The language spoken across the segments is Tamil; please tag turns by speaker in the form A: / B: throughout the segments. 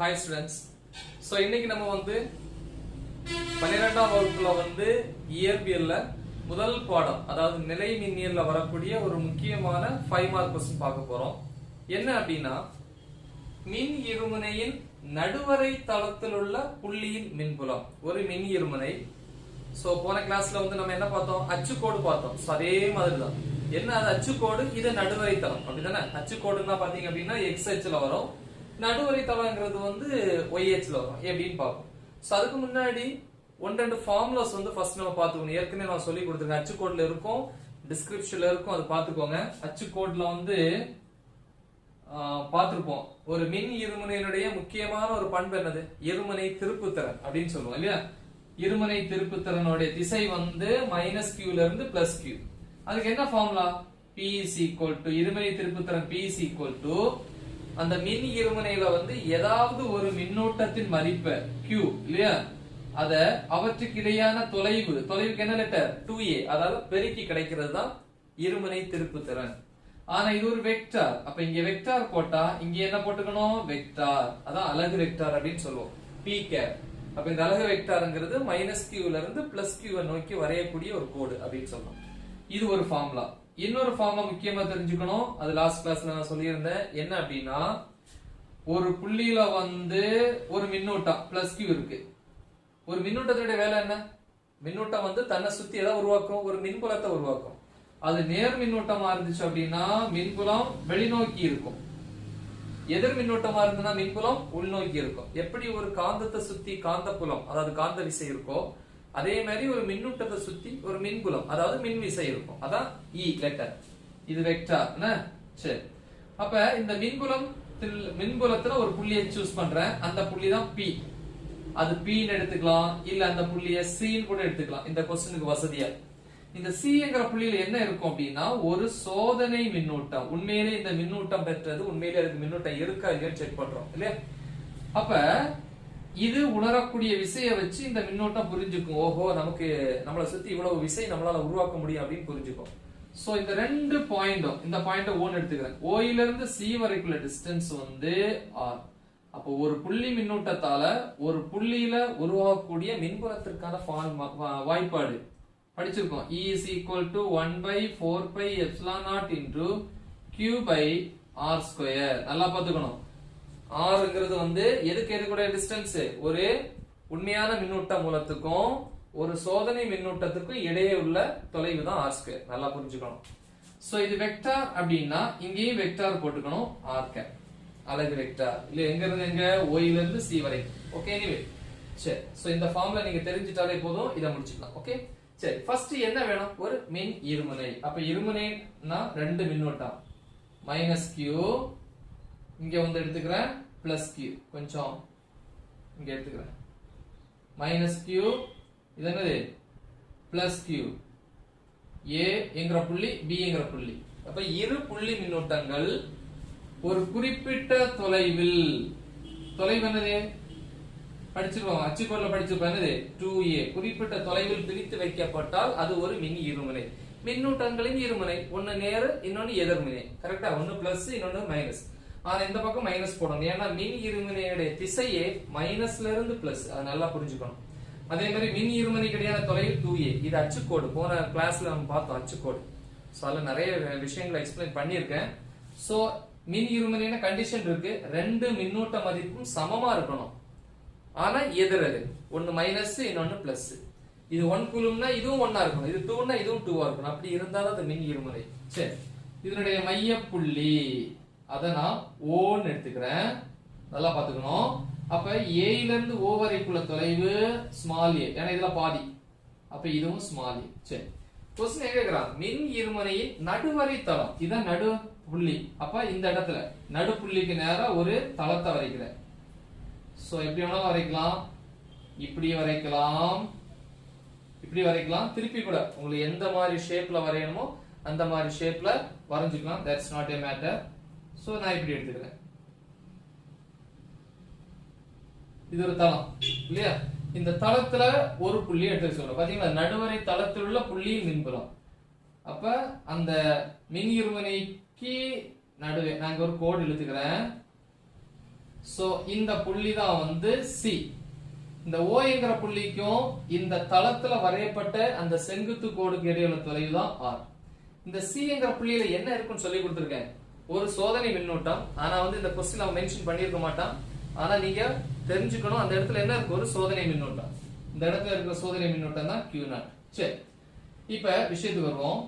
A: ஹாய் ஸ்டூடெண்ட்ஸ் ஸோ இன்னைக்கு நம்ம வந்து பன்னிரெண்டாம் வகுப்புல வந்து இயற்பியல்ல முதல் பாடம் அதாவது நிலை மின்னியல்ல வரக்கூடிய ஒரு முக்கியமான ஃபைவ் மார்க் கொஸ்டின் பார்க்க போறோம். என்ன அப்படின்னா மின் இருமுனையின் நடுவரை தளத்தில் உள்ள புள்ளியின் மின்புலம் ஒரு மின் இருமுனை. ஸோ போன கிளாஸ்ல வந்து நம்ம என்ன பார்த்தோம்? அச்சுக்கோடு பார்த்தோம். ஸோ அதே மாதிரி தான் என்ன அது அச்சுக்கோடு? இது நடுவரை தளம். அப்படிதானே? அச்சுக்கோடுன்னா பாத்தீங்க அப்படின்னா எக்ஸ் அச்சுல வரும். நடுவரை தளங்கிறது வந்து ஒய்ஹெச்ல வரும். எப்படின்னு பார்ப்போம். ஸோ அதுக்கு முன்னாடி ஒன் ரெண்டு ஃபார்முலாஸ் வந்து ஃபர்ஸ்ட் நம்ம பார்த்துக்கணும். ஏற்கனவே நான் சொல்லி கொடுத்துருக்கேன். அச்சுக்கோட்ல இருக்கும். டிஸ்கிரிப்ஷன்ல இருக்கும். அது பார்த்துக்கோங்க. அச்சுக்கோட்ல வந்து பார்த்துருப்போம். ஒரு மின் இருமுனையினுடைய முக்கியமான ஒரு பண்பு என்னது? இருமுனை திருப்புத்திறன் அப்படின்னு சொல்லுவோம் இல்லையா? இருமுனை திருப்புத்திறனுடைய திசை வந்து மைனஸ் கியூல இருந்து பிளஸ் கியூ அதுக்கு என்ன formula P is equal to இருமுனை திருப்புத்திறன் பி இஸ் ஈக்குவல் டு அந்த மின் இருமுனையில வந்து ஏதாவது ஒரு மின்னோட்டத்தின் மதிப்பை கியூ இல்லையா? அத அவற்றுக்கு இடையான தொலைவு தொலைவுக்கு என்ன லெட்டர் டூ ஏ அதாவது பெருக்கி கிடைக்கிறது தான் இருமுனை திருப்பு திறன். ஆனா இது ஒரு வெக்டார் அப்ப இங்க வெக்டார் போட்டா இங்க என்ன போட்டுக்கணும்? வெக்டார் அதான் அலகு வெக்டார் அப்படின்னு சொல்லுவோம். பி கேர் அப்ப இந்த அலகு வெக்டார்ங்கிறது மைனஸ் கியூல இருந்து பிளஸ் கியூவை நோக்கி வரையக்கூடிய ஒரு கோடு அப்படின்னு சொல்லுவோம். இது ஒரு ஃபார்முலா இன்னொரு ஃபார்முலா முக்கியமா தெரிஞ்சுக்கணும். அது லாஸ்ட் கிளாஸ்ல நான் சொல்லியிருந்தேன். என்ன அப்படின்னா ஒரு புள்ளியில வந்து ஒரு மின்னூட்டம் பிளஸ் கியூ இருக்கு. ஒரு மின்னூட்டத்தோட வேலை என்ன? மின்னூட்டம் வந்து தன்னை சுத்தி எதை உருவாக்கும் ஒரு மின்புலத்தை உருவாக்கும். அது நேர் மின்னூட்டமா இருந்துச்சு அப்படின்னா மின்புலம் வெளிநோக்கி இருக்கும். எதிர் மின்னூட்டமா இருந்ததுன்னா மின்புலம் உள்நோக்கி இருக்கும். எப்படி ஒரு காந்தத்தை சுத்தி காந்தப்புலம் அதாவது காந்த விசை இருக்கோ அதே மாதிரி ஒரு மின்னூட்டத்தை சுத்தி ஒரு மின்புலம் அதாவது மின் விசை இருக்கும். அதான் e, இ லெட்டர் இது வெக்டார் சரி. அப்ப இந்த மின்புலம் மின்புலத்துல ஒரு புள்ளியை சூஸ் பண்றேன். அந்த புள்ளி தான் பி அது பின்னு எடுத்துக்கலாம். இல்ல அந்த புள்ளிய சின்னு கூட எடுத்துக்கலாம். இந்த கொஸ்டினுக்கு வசதியா. இந்த சிங்கிற புள்ளியில என்ன இருக்கும் அப்படின்னா ஒரு சோதனை மின்னூட்டம். உண்மையிலே இந்த மின்னூட்டம் பெற்றது உண்மையிலே அதுக்கு மின்னூட்டம் இருக்கா இல்லையான்னு செக் பண்றோம். இல்லையா? அப்ப இது உணரக்கூடிய விசையை வச்சு இந்த மின்னோட்டம் புரிஞ்சுக்கும். ஓஹோ நமக்கு நம்மளை சுத்தி இவ்வளவு விசை நம்மளால உருவாக்க முடியும் அப்படின்னு புரிஞ்சுக்கும். சோ இந்த ரெண்டு பாயிண்டும் இந்த பாயிண்ட ஓன் எடுத்துக்கிறேன். ஓயில இருந்து சி வரைக்குள்ள டிஸ்டன்ஸ் வந்து ஆர் அப்போ ஒரு புள்ளி மின்னூட்டத்தால ஒரு புள்ளியில உருவாகக்கூடிய மின்புலத்திற்கான ஃபார்ம் வாய்ப்பாடு. படிச்சிருக்கோம். E is equal to 1 by 4 pi epsilon naught into Q by R square நல்லா பாத்துக்கணும் ஆறுங்கிறது வந்து எதுக்கு எது கூட டிஸ்டன்ஸ் ஒரு உண்மையான மின்னூட்ட மூலத்துக்கும் ஒரு சோதனை மின்னூட்டத்துக்கும் இடையே உள்ள தொலைவு தான் ஆர் ஸ்கொயர் நல்லா புரிஞ்சுக்கணும். சோ இது வெக்டார் அப்படின்னா இங்கேயும் வெக்டார் போட்டுக்கணும் ஆர் கேப் அலகு வெக்டார் இல்ல எங்க இருந்து எங்க? ஓயில இருந்து சி வரை. ஓகே எனிவே சரி. சோ இந்த ஃபார்ம்ல நீங்க தெரிஞ்சுட்டாலே போதும். இதை முடிச்சுக்கலாம். ஓகே சரி. ஃபர்ஸ்ட் என்ன வேணும்? ஒரு மின் இருமுனை. அப்ப இருமுனைனா ரெண்டு மின்னோட்டம். மைனஸ் கியூ இங்க வந்து எடுத்துக்கிறேன் பிளஸ் கியூ கொஞ்சம் இங்க எடுத்துக்கிறேன். மைனஸ் கியூ இது என்னது? பிளஸ் கியூ ஏ என்கிற புள்ளி பிங்கிற புள்ளி. அப்ப இரு புள்ளி மின்னூட்டங்கள் ஒரு குறிப்பிட்ட தொலைவில் தொலைவு என்னது? படிச்சிருக்கோம். அச்சுக்கோல்ல படிச்சிருக்கோம் என்னது? டூ ஏ குறிப்பிட்ட தொலைவில் பிரித்து வைக்கப்பட்டால் அது ஒரு மின் இருமுனை. மின்னூட்டங்களின் இருமுனை. ஒன்னு நேரு இன்னொன்னு எதிர்முனை. கரெக்டா ஒன்னு பிளஸ் இன்னொன்னு மைனஸ் ஆனா இந்த பக்கம் மைனஸ் போடணும். ஏன்னா மின் இருமுனையுடைய திசையே மைனஸ்ல இருந்து பிளஸ் அது நல்லா புரிஞ்சுக்கணும். அதே மாதிரி மின் இருமுனை கிடையான தொலைவு டூ ஏ இது அச்சுக்கோடு. போன கிளாஸ்ல நம்ம பார்த்தோம் அச்சுக்கோடு. ஸோ அதில் நிறைய விஷயங்களை எக்ஸ்பிளைன் பண்ணியிருக்கேன். ஸோ மின் இருமனையான கண்டிஷன் இருக்கு. ரெண்டு மின்னூட்ட மதிப்பும் சமமா இருக்கணும். ஆனா எதிர் எதிர் ஒன்னு மைனஸ் இன்னொன்னு பிளஸ் இது ஒன் குலும்னா இதுவும் ஒன்னா இருக்கணும். இது டூன்னா இதுவும் டூவா இருக்கணும். அப்படி இருந்தாலும் அது மின் இருமுறை சரி. இதனுடைய மைய புள்ளி அதை நான் ஓன்னு எடுத்துக்கிறேன். நல்லா பாத்துக்கணும் அப்ப ஏல இருந்து ஓ வரைக்குள்ள தொலைவு ஸ்மால் ஏ ஏன்னா இதுல பாதி. அப்ப இதுவும் ஸ்மால் ஏ சரி. கொஸ்டின் என்ன கேக்குறான்? மின் இருமுனையின் நடுவரை தளம். இதான் நடு புள்ளி. அப்ப இந்த இடத்துல நடு புள்ளிக்கு நேரம் ஒரு தளத்தை வரைக்கிறேன். சோ எப்படி வேணாலும் வரைக்கலாம். இப்படி வரைக்கலாம். இப்படி வரைக்கலாம். திருப்பி கூட உங்களுக்கு எந்த மாதிரி ஷேப்ல வரையணுமோ அந்த மாதிரி ஷேப்ல வரைஞ்சுக்கலாம். That's not a matter so நான் இப்படி எடுத்துக்கிறேன். இது ஒரு தளம் இல்லையா? இந்த தளத்துல ஒரு புள்ளி எடுத்து சொல்றோம் பாத்தீங்களா? நடுவரை தளத்தில் உள்ள புள்ளி மின்புலம் அப்ப அந்த மின் இருமுனைக்கு நடுவே நாங்க ஒரு கோடு இழுத்துக்கிறேன். சோ இந்த புள்ளி தான் வந்து சி இந்த ஓங்கிற புள்ளிக்கும் இந்த தளத்துல வரையப்பட்ட அந்த செங்குத்து கோடுக்கு இடையுள்ள தொலைவு தான் ஆர் இந்த சிங்கிற புள்ளியில என்ன இருக்குன்னு சொல்லி கொடுத்துருக்கேன்? ஒரு சோதனை மின்னூட்டம். ஆனா வந்து இந்த கொஸ்டின் அவன் மென்ஷன் பண்ணியிருக்க மாட்டான். ஆனா நீங்க தெரிஞ்சுக்கணும் அந்த இடத்துல என்ன இருக்கு? ஒரு சோதனை மின்னூட்டம். இந்த இடத்துல இருக்கிற சோதனை மின்னூட்டம் தான் கியூ நாட் சரி. இப்ப விஷயத்துக்கு வருவோம்.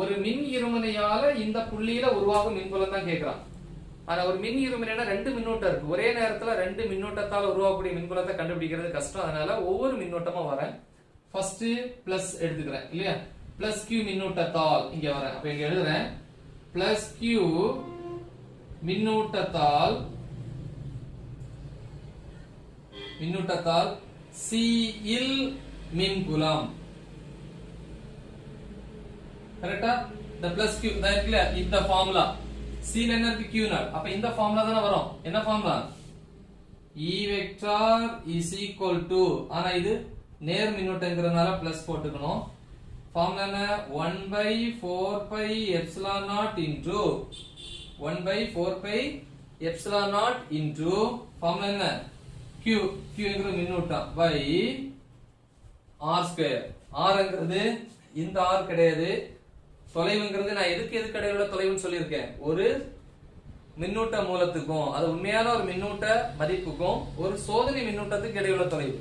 A: ஒரு மின் இருமுனையால இந்த புள்ளியில உருவாகும் மின்புலம் தான் கேட்கிறான் ஆனா ஒரு மின் இருமுனைனா ரெண்டு மின்னோட்டம் இருக்கு. ஒரே நேரத்துல ரெண்டு மின்னோட்டத்தால் உருவாகக்கூடிய மின்புலத்தை கண்டுபிடிக்கிறது கஷ்டம். அதனால ஒவ்வொரு மின்னோட்டமா வரேன். ஃபர்ஸ்ட் பிளஸ் எடுத்துக்கிறேன் இல்லையா? பிளஸ் கியூ மின்னூட்டத்தால் இங்க வரேன். அப்ப இங்க எழுதுறேன். பிளஸ் கியூ மின்னூட்டத்தால் மின்னூட்டத்தால் சி இல் மின்புலம் கரெக்டா இந்த பிளஸ் கியூ இருக்குல்ல இந்த ஃபார்முலா சி என்ன இருக்கு? கியூ நாட் அப்ப இந்த ஃபார்முலா தானே வரும். என்ன formula E vector is equal to ஆனா இது நேர் மின்னூட்டங்கிறதுனால பிளஸ் போட்டுக்கணும். ஃபார்முலா என்ன? 1 by 4 by epsilon naught into 1 by 4 by epsilon naught into formula என்ன? Q. Qங்கிற மின்னூட்டம் பை ஆர் ஸ்கொயர் ஆர்ங்கிறது இந்த ஆர் கிடையாது. தொலைவுங்கிறது நான் எதுக்கு எதுக்கு இடையில தொலைவுன்னு சொல்லியிருக்கேன். ஒரு மின்னூட்ட மூலத்துக்கும் அது உண்மையான ஒரு மின்னூட்ட மதிப்புக்கும் ஒரு சோதனை மின்னூட்டத்துக்கு இடையுள்ள தொலைவு.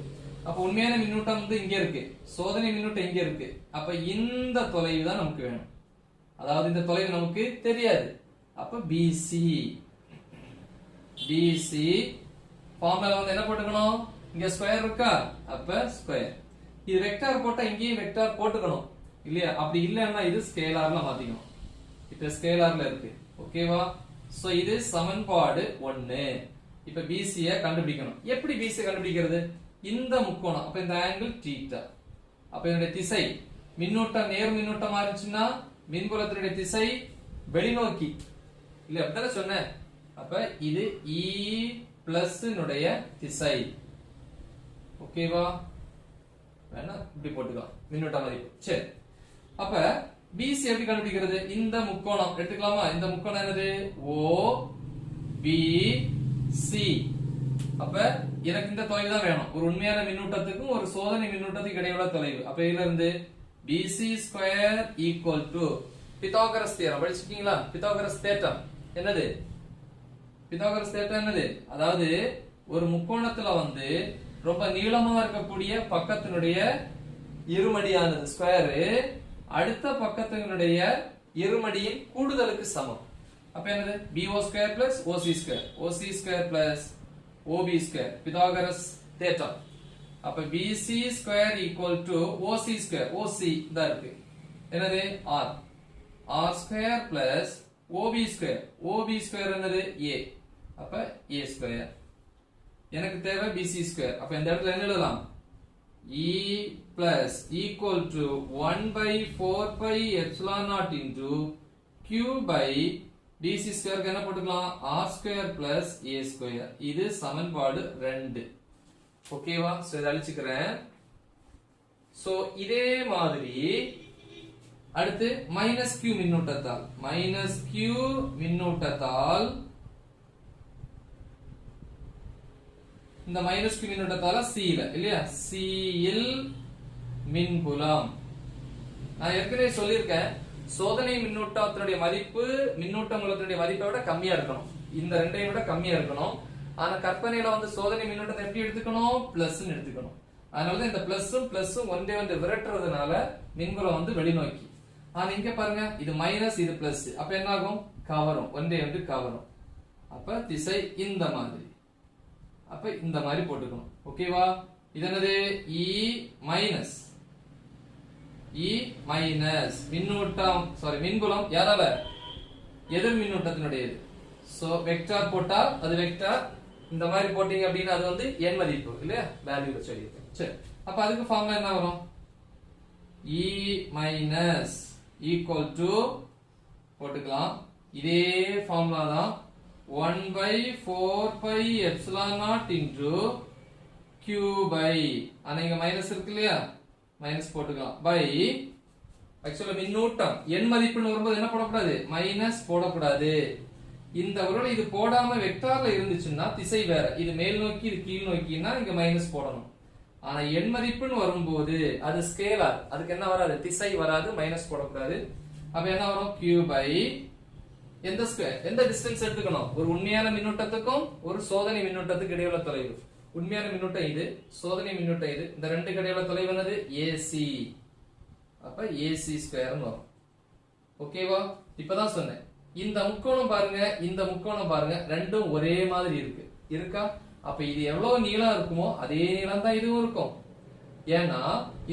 A: அப்ப உண்மையான மின்னூட்டம் வந்து இங்க இருக்கு. சோதனை மின்னூட்டம் இங்க இருக்கு. அப்ப இந்த தொலைவு தான் நமக்கு வேணும். அதாவது இந்த தொலைவு நமக்கு தெரியாது. அப்ப பிசி பிசி ஃபார்முலா வந்து என்ன போட்டுக்கணும்? இங்க ஸ்கொயர் இருக்கா? அப்ப ஸ்கொயர் இது வெக்டார் போட்டா இங்கேயும் வெக்டார் போட்டுக்கணும். இல்லையா? அப்படி இல்லைன்னா இது ஸ்கேலார்ல மாத்திக்கணும். இப்ப ஸ்கேலார்ல இருக்கு. ஓகேவா சோ இது சமன்பாடு ஒன்னு இப்ப பிசிய கண்டுபிடிக்கணும். எப்படி பிசி கண்டுபிடிக்கிறது? இந்த முக்கோணம். அப்ப இந்த ஆங்கிள் தீட்டா அப்ப இதனுடைய திசை மின்னூட்டம் நேர் மின்னூட்டமா இருந்துச்சுன்னா மின்புலத்தினுடைய திசை வெளிநோக்கி. இல்ல அப்படித்தானே சொன்னேன்? அப்ப இது e இ பிளஸ் திசை. ஓகேவா வேணா இப்படி போட்டுக்கலாம். மின்னூட்ட மதிப்பு. சரி. அப்ப பிசி எப்படி கண்டுபிடிக்கிறது? இந்த முக்கோணம். எடுத்துக்கலாமா? இந்த முக்கோணம் என்னது? ஓ பி சி அப்ப எனக்கு இந்த தொலைவு தான் வேணும். ஒரு உண்மையான மின்னூட்டத்துக்கும் ஒரு சோதனை மின்னூட்டத்துக்கு இடையுள்ள தொலைவு. அப்ப இதுல இருந்து PC square equal to Pythagoras theorem படிச்சிருக்கீங்களா? பித்தாகரஸ் தேட்டம் என்னது? பித்தாகரஸ் தேட்டம் என்னது? அதாவது ஒரு முக்கோணத்துல வந்து ரொம்ப நீளமா இருக்கக்கூடிய பக்கத்தினுடைய இருமடியானது ஸ்கொயர் அடுத்த பக்கத்தினுடைய இருமடியின் கூடுதலுக்கு சமம். அப்ப என்னது? PO square plus OC square OC square plus OP square, Pythagoras theorem அப்ப BC square equal to OC square OC தான் இருக்கு. என்னது? R R square plus OP square OP square என்னது? ஏ அப்ப ஏ ஸ்கொயர் எனக்கு தேவை பிசி ஸ்கொயர் அப்ப இந்த இடத்துல என்ன எழுதலாம்? E plus equal to one by four by epsilon naught into Q by PC ஸ்கொயருக்கு என்ன போட்டுக்கலாம்? R square plus A square இது சமன்பாடு ரெண்டு. ஓகேவா சோ இதை அழிச்சுக்கிறேன். சோ இதே மாதிரி அடுத்து மைனஸ் கியூ மின்னூட்டத்தால். மைனஸ் கியூ மின்னூட்டத்தால் இந்த மைனஸ் கியூ மின்னூட்டத்தால சில இல்லையா? சியில் மின்புலம். நான் ஏற்கனவே சொல்லியிருக்கேன். சோதனை மின்னூட்டத்தினுடைய மதிப்பு மின்னூட்ட மூலத்தினுடைய மதிப்பை விட கம்மியா இருக்கணும். இந்த ரெண்டையும் விட கம்மியா இருக்கணும். ஆனா கற்பனையில வந்து சோதனை மின்னூட்டத்தை எப்படி எடுத்துக்கணும்? பிளஸ் எடுத்துக்கணும். அதனாலதான் இந்த பிளஸும் பிளஸும் ஒன்றே வந்து விரட்டுறதுனால மின்புலம் வந்து வெளிநோக்கி. ஆனா இங்க பாருங்க இது மைனஸ் இது பிளஸ் அப்ப என்ன ஆகும் கவரும். ஒன்றே வந்து கவரும். அப்ப திசை இந்த மாதிரி. அப்ப இந்த மாதிரி போட்டுக்கணும். ஓகேவா இது என்னது? E E minus E E minus மின்னூட்டம் சாரி மின்புலம் யாரால எதிர் மின்னூட்டத்தினுடையது. ஸோ வெக்டார் போட்டால் அது வெக்டார் இந்த மாதிரி போட்டீங்க அப்படின்னா அது வந்து எண் மதிப்பு இல்லையா? வேல்யூ சொல்லியிருக்கேன். சரி. அப்போ அதுக்கு ஃபார்முலா என்ன வரும்? இ மைனஸ் ஈக்குவல் டு போட்டுக்கலாம். இதே ஃபார்முலா தான். One by four by epsilon naught into Q by ஆனால் இங்கே மைனஸ் இருக்கு இல்லையா? மைனஸ் போட்டுக்கலாம். பை ஆக்சுவலா மின்னூட்டம். எண் மதிப்புன்னு வரும்போது என்ன போடக்கூடாது? மைனஸ் போடக்கூடாது. இந்த ஒருவேளை இது போடாம வெக்டார்ல இருந்துச்சுன்னா திசை வேற. இது மேல் நோக்கி இது கீழ் நோக்கினா இங்க மைனஸ் போடணும். ஆனா எண் மதிப்புன்னு வரும்போது அது ஸ்கேலார் அதுக்கு என்ன வராது? திசை வராது மைனஸ் போடக்கூடாது. அப்ப என்ன வரும்? கியூ பை எந்த ஸ்கொயர் எந்த டிஸ்டன்ஸ் எடுத்துக்கணும்? ஒரு உண்மையான மின்னூட்டத்துக்கும் ஒரு சோதனை மின்னூட்டத்துக்கு இடையுள்ள தொலைவு. உண்மையான மின்னூட்டம் இது சோதனை மின்னூட்டம் இது. இந்த ரெண்டு கடையோட தொலைவு என்னது ஏசி அப்ப ஏசி ஸ்கொயர்னு வரும். ஓகேவா இப்பதான் சொன்னேன். இந்த முக்கோணம் பாருங்க இந்த முக்கோணம் பாருங்க ரெண்டும் ஒரே மாதிரி இருக்கு. இருக்கா? அப்ப இது எவ்வளவு நீளம் இருக்குமோ அதே நீளம் தான் இதுவும் இருக்கும். ஏன்னா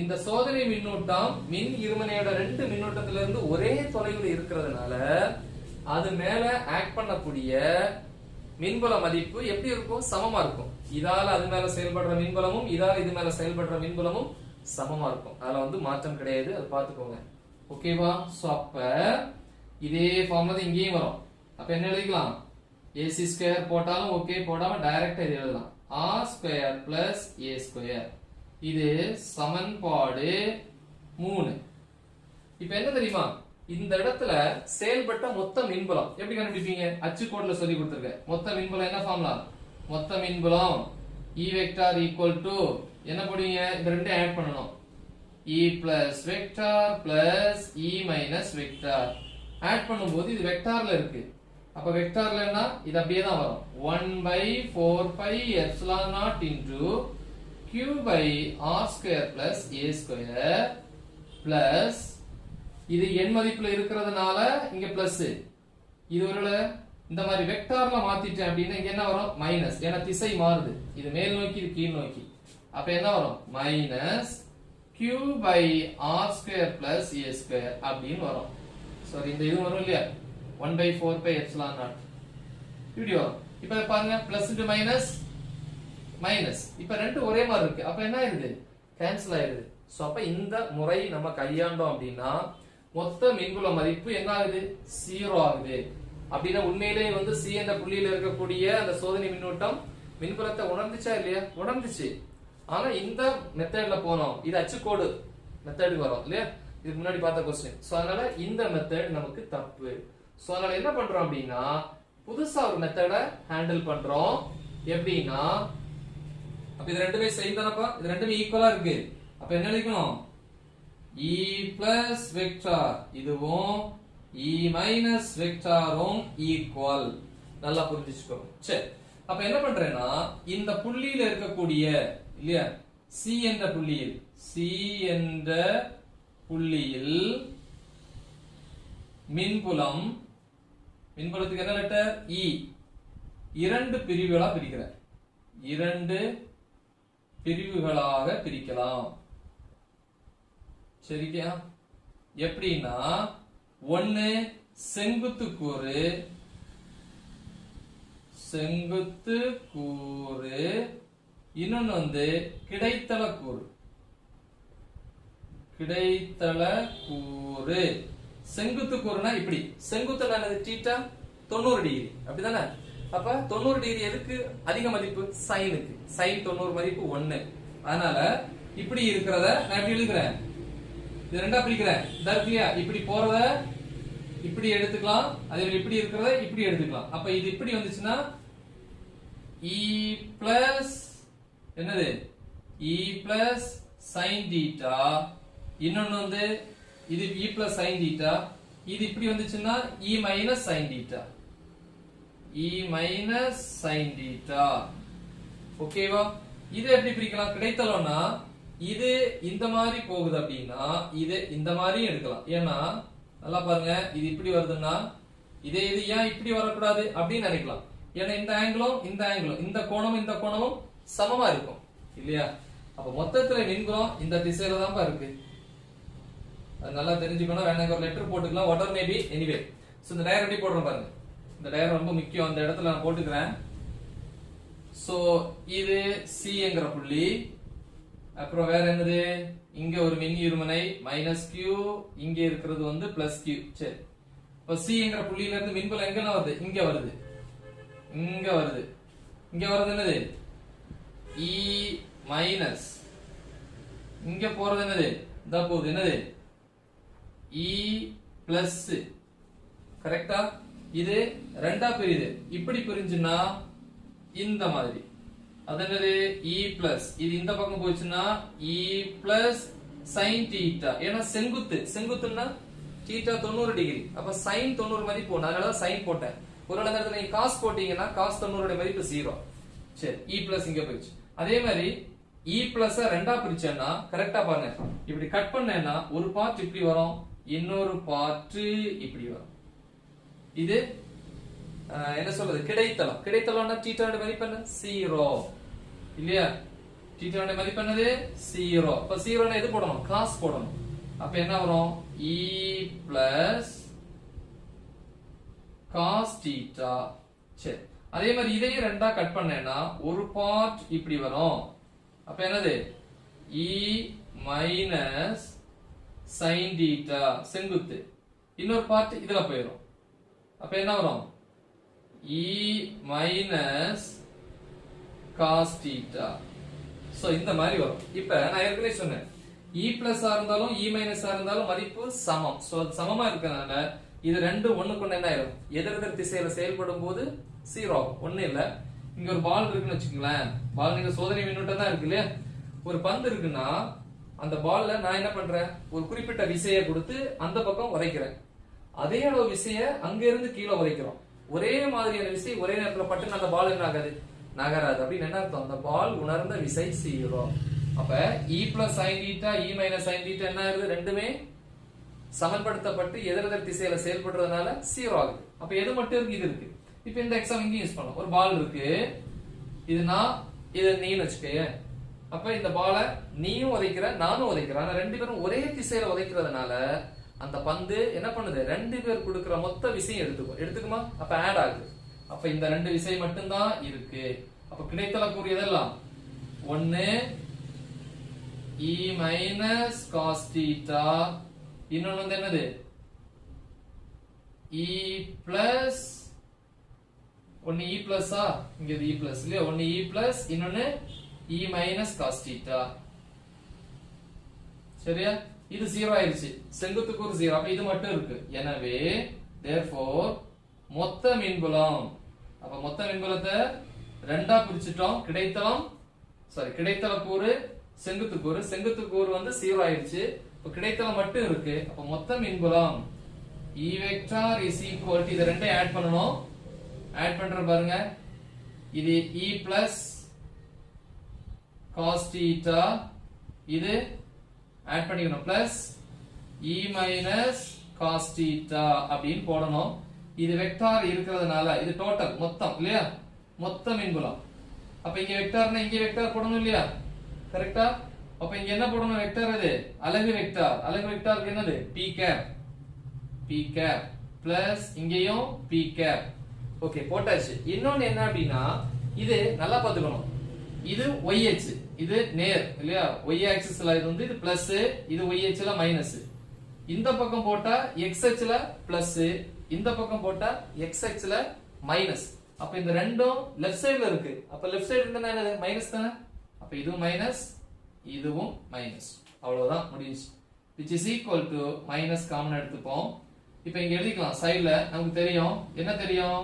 A: இந்த சோதனை மின்னூட்டம் மின் இருமனையோட ரெண்டு மின்னூட்டத்துல இருந்து ஒரே தொலைவில் இருக்கிறதுனால அது மேல ஆக்ட் பண்ணக்கூடிய மின்புல மதிப்பு எப்படி இருக்கும்? சமமா இருக்கும். இதால அது மேல செயல்படுற மின்பலமும் இதால இது மேல செயல்படுற மின்பலமும் சமமா இருக்கும். அதுல வந்து மாற்றம் கிடையாது. அது பாத்துக்கோங்க ஓகேவா சோ அப்ப இதே ஃபார்ம்ல தான் இங்கேயும் வரும். அப்ப என்ன எழுதிக்கலாம்? ஏசி ஸ்கொயர் போட்டாலும் ஓகே போடாம டைரக்டா இது எழுதலாம். R square plus A square இது சமன்பாடு மூணு. இப்ப என்ன தெரியுமா? இந்த இடத்துல செயல்பட்ட மொத்த மின்பலம். எப்படி கண்டுபிடிப்பீங்க? அச்சு கோட்ல சொல்லி கொடுத்துருக்க. மொத்த மின்பலம் என்ன ஃபார்ம்லாம் மொத்த மின்புலம் E வெக்டார் ஈக்குவல் டு என்ன பண்ணுவீங்க இந்த ரெண்டையும் ஆட் பண்ணணும். E plus vector plus E minus vector add பண்ணும்போது இது வெக்டார்ல இருக்கு. அப்ப வெக்டார்லன்னா இது அப்படியே தான் வரும். One by four by epsilon naught into Q by R square plus A square plus இது எண் மதிப்பில் இருக்கிறதுனால இங்க பிளஸ் இது ஒரு இந்த மாதிரி வெக்டார்ல மாத்திட்டேன் அப்படின்னா இங்க என்ன வரும்? மைனஸ் ஏன்னா திசை மாறுது. இது மேல் நோக்கி இது கீழ் நோக்கி. அப்ப என்ன வரும்? Minus Q by R square plus A square அப்படின்னு வரும். சாரி இந்த இது வரும் இல்லையா? One by four by epsilon naught இப்படி வரும். இப்ப பாருங்க. பிளஸ் இன்டு மைனஸ் மைனஸ் இப்ப ரெண்டு ஒரே மாதிரி இருக்கு. அப்ப என்ன ஆயிருது? கேன்சல் ஆயிருது. சோ அப்ப இந்த முறை நம்ம கையாண்டோம் அப்படின்னா மொத்த மின்புல மதிப்பு என்ன ஆகுது? ஜீரோ ஆகுது. அப்படின்னா உண்மையிலேயே வந்து சி என்ற புள்ளியில இருக்கக்கூடிய அந்த சோதனை மின்னூட்டம் மின்புலத்தை உணர்ந்துச்சா இல்லையா? உணர்ந்துச்சு. ஆனா இந்த மெத்தட்ல போனோம். இது அச்சுக்கோடு மெத்தடுக்கு வரும் இல்லையா? இதுக்கு முன்னாடி பார்த்த கொஸ்டின் ஸோ அதனால இந்த மெத்தட் நமக்கு தப்பு. ஸோ அதனால என்ன பண்றோம் அப்படின்னா புதுசா ஒரு மெத்தடை ஹேண்டில் பண்றோம். எப்படின்னா அப்ப இது ரெண்டுமே சேம் தானப்பா? இது ரெண்டுமே ஈக்குவலா இருக்கு. அப்ப என்ன எழுதிக்கணும்? இ பிளஸ் வெக்டார் இதுவும் e மைனஸ் வெக்டாரும் ஈக்குவல் நல்லா புரிஞ்சுச்சுக்கோ. சரி அப்ப என்ன பண்றேன்னா இந்த புள்ளியில இருக்கக்கூடிய இல்லையா? C என்ற புள்ளியில் C என்ற புள்ளியில் மின்புலம் மின்புலத்துக்கு என்ன லெட்டர் E. இரண்டு பிரிவுகளா பிரிக்கிறேன் இரண்டு பிரிவுகளாக பிரிக்கலாம். சரிக்கா எப்படின்னா ஒன்னு செங்குத்து கூறு. செங்குத்து கூறு. இன்னொன்னு வந்து கிடைத்தள கூறு. கிடைத்தள கூறு. செங்குத்து கூறுனா இப்படி. செங்குத்துல என்னது? தொண்ணூறு டிகிரி அப்படிதானே? அப்ப தொண்ணூறு டிகிரி எதுக்கு? அதிக மதிப்பு சைனுக்கு. சைன் தொண்ணூறு மதிப்பு ஒண்ணு. அதனால இப்படி இருக்கிறத நான் எப்படி எழுதுகிறேன் இது ரெண்டா பிரிக்கிறேன். இதா இப்படி போறத இப்படி எடுத்துக்கலாம். அதே மாதிரி இப்படி இருக்கிறத இப்படி எடுத்துக்கலாம். அப்ப இது இப்படி வந்துச்சுன்னா e இ பிளஸ் என்னது? இ பிளஸ் சைன் தீட்டா இன்னொன்னு வந்து இது இ பிளஸ் சைன் தீட்டா இது இப்படி வந்துச்சுன்னா E minus sine theta E minus sine theta ஓகேவா இது எப்படி பிரிக்கலாம்? கிடைத்தலோன்னா இது இந்த மாதிரி போகுது அப்படின்னா இது இந்த மாதிரி எடுக்கலாம். ஏன்னா நல்லா பாருங்க இது இப்படி வருதுன்னா இதே இது ஏன் இப்படி வரக்கூடாது அப்படின்னு நினைக்கலாம். ஏன்னா இந்த ஆங்கிளும் இந்த ஆங்கிளும் இந்த கோணமும் இந்த கோணமும் சமமா இருக்கும். இல்லையா? அப்ப மொத்தத்துல மின்குலம் இந்த திசையில தான்ப்பா இருக்கு. அது நல்லா தெரிஞ்சுக்கணும். வேணாங்க ஒரு லெட்டர் போட்டுக்கலாம். வாட் மேபி எனிவே ஸோ இந்த டயர் எப்படி போடுறோம் பாருங்க. இந்த டயர் ரொம்ப முக்கியம். அந்த இடத்துல நான் போட்டுக்கிறேன். சோ இது சிங்கிற புள்ளி. அப்புறம் வேற என்னது? இங்க ஒரு மின் இருமனை மைனஸ் கியூ இங்க இருக்கிறது வந்து பிளஸ் கியூ சரி. இப்ப சிங்கிற புள்ளியில இருந்து மின்புலம் எங்க வருது? இங்க வருது. இங்க வருது. இங்க வருது என்னது? E இ மைனஸ் இங்க போறது என்னது? இந்த போகுது. என்னது? இ பிளஸ் கரெக்டா இது ரெண்டா பிரியுது. இப்படி பிரிஞ்சுன்னா இந்த மாதிரி. அது என்னது இ e பிளஸ் இது இந்த பக்கம் போச்சுன்னா இ பிளஸ் சைன் தீட்டா ஏன்னா செங்குத்து. செங்குத்துன்னா தீட்டா தொண்ணூறு டிகிரி அப்ப சைன் தொண்ணூறு மதிப்பு ஒண்ணு. அதனால சைன் போட்டேன். ஒரு இடத்துல நீங்க காஸ் போட்டீங்கன்னா காஸ் தொண்ணூறுடைய மதிப்பு ஜீரோ சரி e இ பிளஸ் இங்க போயிடுச்சு. அதே மாதிரி e இ பிளஸ் ரெண்டா பிரிச்சேன்னா கரெக்டா பாருங்க. இப்படி கட் பண்ணேன்னா ஒரு பார்ட் இப்படி வரும் இன்னொரு பார்ட் இப்படி வரும். இது அஹ், என்ன சொல்றது? கிடைத்தளம். கிடைத்தளம்னா தீட்டாவோட மதிப்பு என்ன? ஜீரோ இல்லையா? தீட்டாவோட மதிப்பு என்னது ஜீரோ அப்ப ஜீரோனா எது போடணும்? காஸ் போடணும். அப்ப என்ன வரும்? இ பிளஸ் காஸ் தீட்டா சரி. அதே மாதிரி இதையும் ரெண்டா கட் பண்ணேன்னா ஒரு பார்ட் இப்படி வரும். அப்ப என்னது? இ மைனஸ் சைன் தீட்டா செங்குத்து. இன்னொரு பார்ட் இதுல போயிடும் அப்ப என்ன வரும்? E E minus cos theta so இந்த மாதிரி வரும். இப்ப நான் ஏற்கனவே சொன்னேன். E இ பிளஸ் ஆ இருந்தாலும் e இ மைனஸ் ஆ இருந்தாலும் மதிப்பு சமம். சோ அது சமமா இருக்கிறதுனால இது ரெண்டு ஒண்ணுக்கு ஒண்ணு என்ன ஆயிரும்? எதிர் எதிர் திசையில செயல்படும் போது ஜீரோ ஒண்ணு இல்ல. இங்க ஒரு பால் இருக்குன்னு வச்சுக்கோங்களேன். பால் நீங்க சோதனை மின்னூட்டம் தான் இருக்கு இல்லையா? ஒரு பந்து இருக்குன்னா அந்த பால்ல நான் என்ன பண்றேன்? ஒரு குறிப்பிட்ட விசையை கொடுத்து அந்த பக்கம் உரைக்கிறேன் அதே அளவு விசைய அங்க இருந்து கீழே உரைக்கிறோம் ஒரே மாதிரியான விசை ஒரே நேரத்துல பட்டு அந்த பால் என்ன ஆகாது? நகராது அப்படின்னு என்ன அர்த்தம்? அந்த பால் உணர்ந்த விசை சீரோ. அப்ப E plus sine theta E minus sine theta என்ன ஆகுது? ரெண்டுமே சமன்படுத்தப்பட்டு எதிரெதிர் திசையில செயல்படுறதுனால சீரோ ஆகுது. அப்ப எது மட்டும் இருக்கு? இது இருக்கு. இப்ப இந்த எக்ஸாம் இங்கேயும் யூஸ் பண்ணலாம். ஒரு பால் இருக்கு. இது நான் இது நீன்னு வச்சுக்கோங்க அப்ப இந்த பாலை நீயும் உதைக்கிற நானும் உதைக்கிறேன். ஆனா ரெண்டு பேரும் ஒரே திசையில உதைக்கிறதுனால அந்த பந்து என்ன பண்ணுது? ரெண்டு பேர் கொடுக்குற மொத்த விசையும் எடுத்துக்கும். எடுத்துக்குமா? அப்ப ஆட் ஆகுது. அப்ப இந்த ரெண்டு விசை மட்டும்தான் இருக்கு. அப்ப கிடைத்தலக்கூடியதெல்லாம்? ஒன்னு இ மைனஸ் காஸ் தீட்டா இன்னொன்னு வந்து என்னது? இ பிளஸ் ஒன்னு இ பிளஸ்ஸா இங்க இது e இ பிளஸ் இல்லையா? ஒன்னு இ பிளஸ் இன்னொன்னு இ மைனஸ் காஸ் தீட்டா சரியா? இது ஜீரோ ஆயிருச்சு. செங்குத்துக்கு ஒரு ஜீரோ அப்ப இது மட்டும் இருக்கு. எனவே தேர்ஃபோர் மொத்த மின்புலம் அப்ப மொத்த மின்புலத்தை ரெண்டா பிரிச்சுட்டோம். கிடைத்தளம் சாரி கிடைத்தள கூறு செங்குத்து கூறு. செங்குத்து கூறு வந்து சீரோ ஆயிடுச்சு இப்ப கிடைத்தளம் மட்டும் இருக்கு. அப்ப மொத்த மின்புலம் இ வெக்டார் இஸ் ஈக்குவல் இதை இது ரெண்டையும் ஆட் பண்ணணும். ஆட் பண்ற பாருங்க. இது e இ பிளஸ் cos இது ஆட் பண்ணிக்கணும். Plus E minus cos theta அப்படின்னு போடணும். இது வெக்டார் இருக்கிறதுனால இது டோட்டல் மொத்தம் இல்லையா? மொத்த மின்புலம் அப்ப இங்க வெக்டார்னா இங்க வெக்டார் போடணும் இல்லையா? கரெக்டா அப்ப இங்க என்ன போடணும் வெக்டார் அது அலகு வெக்டார் அலகு வெக்டாருக்கு என்னது? P cap P cap plus இங்கேயும் பி கேப் ஓகே போட்டாச்சு. இன்னொன்னு என்ன அப்படின்னா இது நல்லா பாத்துக்கணும் இது ஒய் அச்சு. இது நேர் இல்லையா? ஒய் ஆக்சிஸ்ல இது வந்து இது பிளஸ் இது ஒய் அச்சுல மைனஸ் இந்த பக்கம் போட்டா எக்ஸ் அச்சுல பிளஸ் இந்த பக்கம் போட்டா எக்ஸ் அச்சுல மைனஸ் அப்ப இந்த ரெண்டும் லெஃப்ட் சைடுல இருக்கு. அப்ப லெஃப்ட் சைடு இருந்தா என்னது? மைனஸ் தானே? அப்ப இதுவும் மைனஸ் இதுவும் மைனஸ் அவ்வளவுதான் முடிஞ்சு which is equal to minus common எடுத்துப்போம். இப்போ இங்க எழுதிக்கலாம். சைடுல நமக்கு தெரியும். என்ன தெரியும்?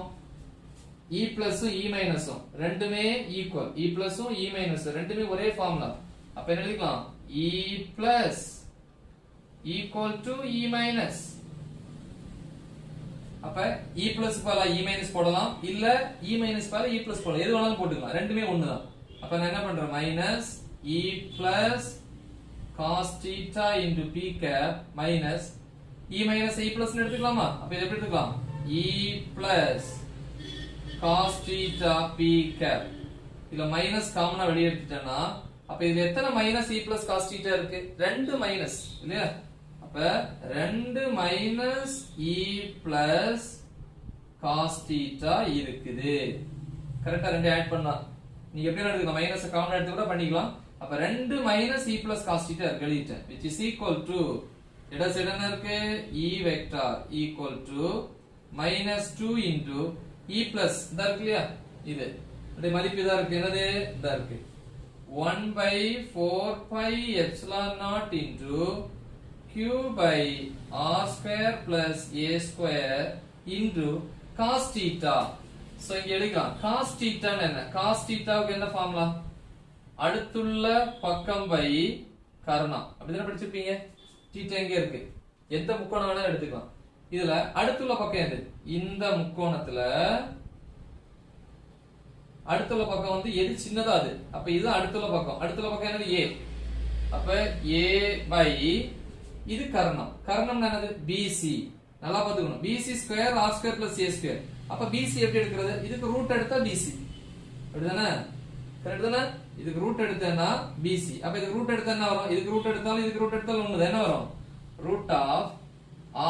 A: இ பிளஸும் இ மைனஸும் ரெண்டுமே ஈக்குவல் இ பிளஸும் இ மைனஸ் ரெண்டுமே ஒரே ஃபார்முலா அப்ப என்ன எழுதிக்கலாம்? E plus equal to E minus அப்ப e இ பிளஸ் பதிலா e இ மைனஸ் போடலாம். இல்ல e இ மைனஸ் பதிலா இ பிளஸ் போடலாம். எது வேணாலும் போட்டுக்கலாம். ரெண்டுமே ஒண்ணுதான். அப்ப நான் என்ன பண்றேன்? Minus E plus cos theta into p cap minus e minus e plus எடுத்துக்கலாமா? அப்ப இது எப்படி எடுத்துக்கலாம்? E plus cos theta p cap. இதுல மைனஸ் காமனா வெளியே எடுத்துட்டேன்னா அப்ப இது எத்தனை minus e plus cos theta இருக்கு? ரெண்டு மைனஸ் இல்லையா? அப்ப ரெண்டு minus e plus cos theta இருக்குது. கரெக்டா ரெண்டு ஆட் பண்ணா நீங்க எப்படி எடுத்துக்கலாம் மைனஸ் காமன் எடுத்து கூட பண்ணிக்கலாம். அப்ப ரெண்டு minus E plus cos theta இருக்கு எழுதிட்டேன் விச் இஸ் ஈக்குவல் டு இட சைடு இருக்கு? E vector equal to minus two into E plus இதா இருக்கு இல்லையா? இது. அப்படி மதிப்பு இதா இருக்கு. என்னது? இதா இருக்கு. One by four by epsilon naught into q by r square plus a square into cos theta so இங்க எழுதிக்கலாம். Cos theta என்ன? காஸ் தீட்டாவுக்கு என்ன ஃபார்முலா அடுத்துள்ள பக்கம் பை கர்ணம் அப்படிதானே படிச்சிருப்பீங்க? Theta எங்க இருக்கு. எந்த முக்கோணம் வேணா எடுத்துக்கலாம். இதுல அடுத்துள்ள பக்கம் எது? இந்த முக்கோணத்துல அடுத்துள்ள பக்கம் வந்து எது சின்னதா அது. அப்ப இது அடுத்துள்ள பக்கம். அடுத்துள்ள பக்கம் என்னது? ஏ அப்ப ஏ பை இது கர்ணம் கர்ணம் என்னது? பிசி நல்லா பாத்துக்கணும் PC square R square plus A square அப்ப பிசி எப்படி எடுக்கிறது? இதுக்கு ரூட் எடுத்தா பிசி அப்படிதானே? கரெக்ட் தானே? இதுக்கு ரூட் எடுத்தேன்னா பிசி அப்ப இதுக்கு ரூட் எடுத்தா என்ன வரும்? இதுக்கு ரூட் எடுத்தாலும் இதுக்கு ரூட் எடுத்தாலும் ஒண்ணு என்ன வரும்? Root of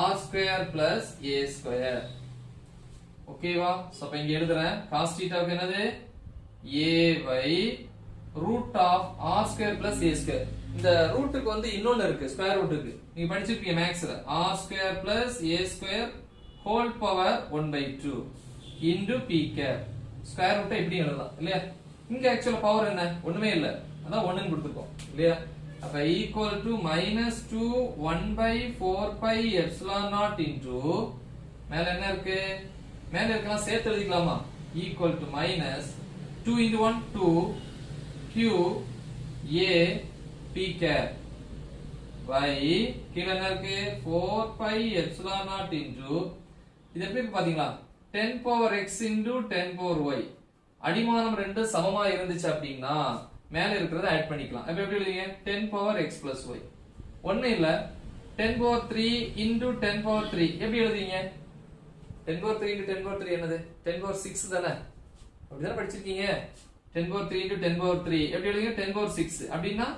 A: R square plus A square ஓகேவா அப்ப இங்க எழுதுறேன். காஸ் தீட்டாவுக்கு என்னது? A by root of R square plus A square இந்த ரூட்டுக்கு வந்து இன்னொன்னு இருக்கு. ஸ்கொயர் ரூட்டுக்கு நீங்க படிச்சிருப்பீங்க மேக்ஸ்ல R square plus A square whole power one by two into P cap square ரூட்டை எப்படி எழுதலாம் இல்லையா? இங்க ஆக்சுவலா பவர் என்ன? ஒண்ணுமே இல்ல. அதான் ஒண்ணுன்னு கொடுத்துருக்கோம் இல்லையா? அப்ப equal to minus two one by four by epsilon naught into மேல என்ன இருக்கு? மேல இருக்கலாம் சேர்த்து எழுதிக்கலாமா? Equal to minus two into one two Q A P cap by கீழே என்ன இருக்கு four by epsilon naught into இது எப்படி இருக்கு பாத்தீங்களா ten power X into ten power Y அடிமானம் ரெண்டு சமமா இருந்துச்சு அப்படின்னா மேல இருக்கிறத ஆட் பண்ணிக்கலாம் இப்போ எப்படி எழுதுவீங்க ten power X plus Y ஒண்ணு இல்லை ten power three into ten power three எப்படி எழுதுவீங்க ten power three into ten power three என்னது டென் பவர் சிக்ஸ் தானே அப்படிதானே படிச்சிருக்கீங்க ten power three into ten power three எப்படி எழுதுவீங்க டென் பவர் சிக்ஸ் அப்படின்னா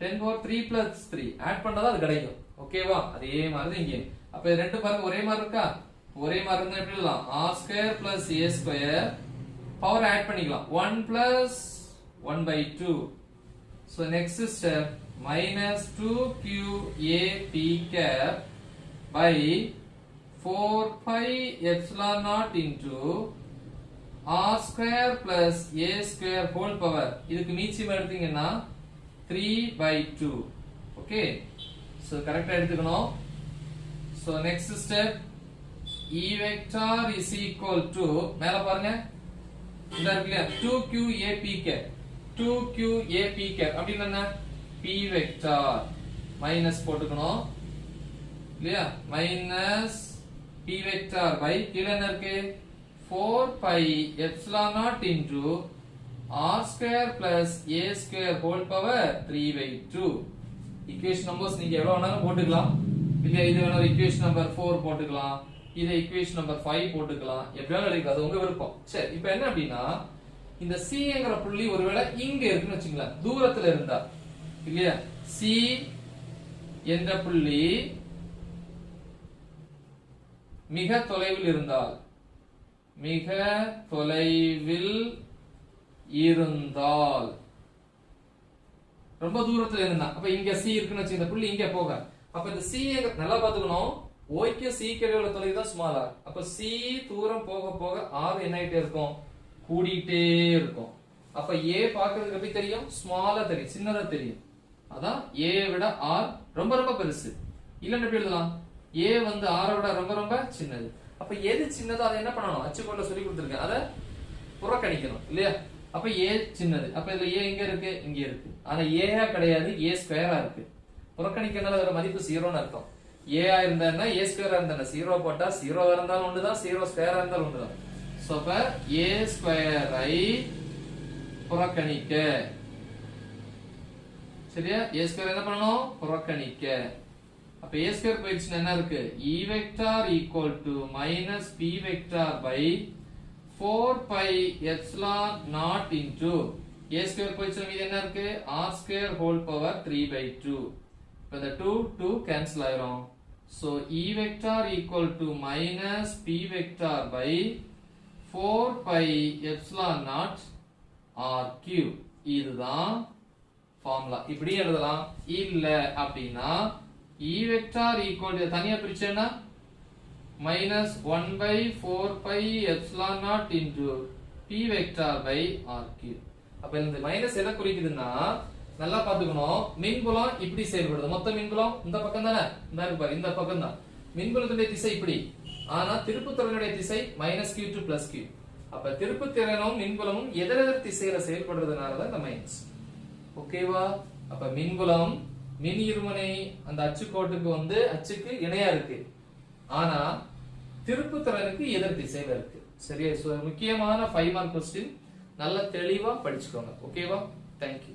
A: ten power three plus three add பண்ணதா அது கிடைக்கும். ஓகேவா அதே மாதிரி தான் இங்கே. அப்ப இது ரெண்டு பாருங்க ஒரே மாதிரி இருக்கா? ஒரே மாதிரி இருந்தா எப்படி எழுதலாம்? R square plus A square power add பண்ணிக்கலாம். One plus one by two so next step minus two Q A P cap by four by epsilon naught into R square plus A square whole power இதுக்கு மீச்சியம் எடுத்தீங்கன்னா three by two okay so கரெக்டாக எடுத்துக்கணும். So next step E vector is equal to மேல பாருங்க. இந்த இருக்கு இல்லையா? Two Q A P two Q A P K அப்படின்னு என்ன? பி வெக்டார் மைனஸ் போட்டுக்கணும். இல்லையா? மைனஸ் பி வெக்டார் பை கீழே என்ன இருக்கு? Four by epsilon naught into r square plus a square whole power three by two equation numbers நீங்க எவ்வளவு வேணாலும் போட்டுக்கலாம். இல்ல இது வேணாலும் equation நம்பர் ஃபோர் போட்டுக்கலாம். இதை இக்குவேஷன் நம்பர் ஃபைவ் போட்டுக்கலாம். எப்படியாலும் எழுதிக்கலாம் அது உங்க விருப்பம். சரி இப்போ என்ன அப்படின்னா இந்த சிங்கிற புள்ளி ஒருவேளை இங்க இருக்குன்னு வச்சுங்களேன். தூரத்துல இருந்தா. இல்லையா? சி என்ற புள்ளி மிக தொலைவில் இருந்தால் மிக தொலைவில் இருந்தால். ரொம்ப தூரத்துல இருந்தா. அப்ப இங்க சி இருக்குன்னு வச்சு இந்த புள்ளி இங்க போக. அப்ப இந்த சி நல்லா பாத்துக்கணும் ஓய்க்கு சி கிடையாது தொலைவு தான் ஸ்மால் ஆர் அப்ப சி தூரம் போக போக ஆர் என்ன ஆயிட்டே இருக்கும்? கூடிட்டே இருக்கும். அப்ப ஏ பாக்குறதுக்கு எப்படி தெரியும்? ஸ்மாலா தெரியும் சின்னதா தெரியும். அதான் ஏ விட ஆர் ரொம்ப ரொம்ப பெருசு. இல்லைன்னு எப்படி எழுதலாம்? ஏ வந்து ஆரை விட ரொம்ப ரொம்ப சின்னது. அப்ப எது சின்னதோ அதை என்ன பண்ணணும்? அச்சுக்கோல சொல்லி கொடுத்துருக்கேன். அதை புறக்கணிக்கணும் இல்லையா? அப்ப ஏ சின்னது. அப்ப இதுல ஏ எங்க இருக்கு? இங்க இருக்கு. ஆனா ஏயா கிடையாது. ஏ ஸ்கொயரா இருக்கு. புறக்கணிக்கனால அதோட மதிப்பு ஜீரோன்னு அர்த்தம். ஏயா இருந்தா ஏ ஸ்கொயரா இருந்தா ஜீரோ போட்டா ஜீரோ இருந்தாலும் ஒண்ணுதான் ஜீரோ ஸ்கொயரா இருந்தாலும் ஒண்ணுதான். சோ அப்ப ஏ ஸ்கொயரை புறக்கணிக்க. சரியா? ஏ ஸ்கொயர் என்ன பண்ணணும்? புறக்கணிக்க. அப்ப ஏ ஸ்கொயர் போயிடுச்சுன்னா என்ன இருக்கு? E vector equal to minus P vector by four by epsilon naught into A square போயிடுச்சுன்னா மீதி என்ன இருக்கு? R square whole power three by two இப்போ இந்த டூ டூ கேன்சல் ஆயிரும். So E vector equal to minus P vector by four by epsilon naught R cube இதுதான் ஃபார்முலா இப்படியும் எழுதலாம். இல்லை அப்படின்னா இ வெக்டார் ஈக்குவல் தனியாக பிரிச்சேன்னா minus one by four by epsilon naught into P vector by R cube அப்ப இந்த மைனஸ் எதை குறிக்குதுன்னா நல்லா பாத்துக்கணும் மின்புலம் இப்படி செயல்படுது. மொத்த மின்புலம் இந்த பக்கம் தானே? இந்த இருக்கு இந்த பக்கம் தான். மின்புலத்துடைய திசை இப்படி. ஆனா திருப்புத்திறனுடைய திசை minus Q to plus Q அப்ப திருப்புத்திறனும் மின்புலமும் எதிரெதிர் திசையில செயல்படுறதுனாலதான் இந்த மைனஸ் ஓகேவா அப்ப மின்புலம் மின் இருமுனை அந்த அச்சுக்கோட்டுக்கு வந்து அச்சுக்கு இணையா இருக்கு. ஆனா திருப்புத்திறனுக்கு எதிர் திசையில இருக்கு. சரியா? ஸோ முக்கியமான ஃபைவ் மார்க் கொஸ்டின் நல்ல தெளிவா படிச்சுக்கோங்க. ஓகேவா தேங்க்யூ